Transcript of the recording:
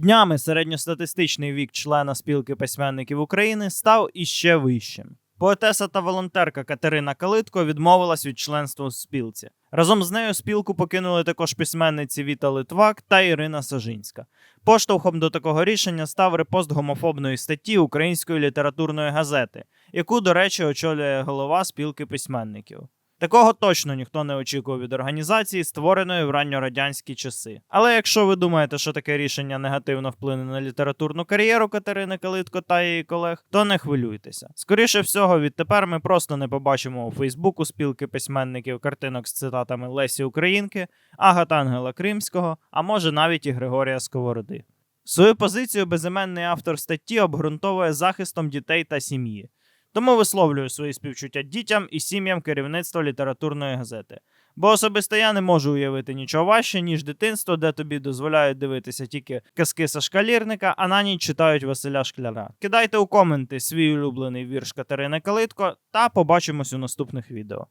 Днями середньостатистичний вік члена спілки письменників України став іще вищим. Поетеса та волонтерка Катерина Калитко відмовилась від членства у спілці. Разом з нею спілку покинули також письменниці Віта Литвак та Ірина Сажинська. Поштовхом до такого рішення став репост гомофобної статті Української літературної газети, яку, до речі, очолює голова спілки письменників. Такого точно ніхто не очікував від організації, створеної в ранньорадянські часи. Але якщо ви думаєте, що таке рішення негативно вплине на літературну кар'єру Катерини Калитко та її колег, то не хвилюйтеся. Скоріше всього, відтепер ми просто не побачимо у Фейсбуку спілки письменників картинок з цитатами Лесі Українки, Агата Ангела Кримського, а може навіть і Григорія Сковороди. Свою позицію безіменний автор статті обґрунтовує захистом дітей та сім'ї. Тому висловлюю свої співчуття дітям і сім'ям керівництва літературної газети. Бо особисто я не можу уявити нічого важче, ніж дитинство, де тобі дозволяють дивитися тільки казки Сашка Лірника, а на ніч читають Василя Шкляра. Кидайте у коменти свій улюблений вірш Катерини Калитко та побачимось у наступних відео.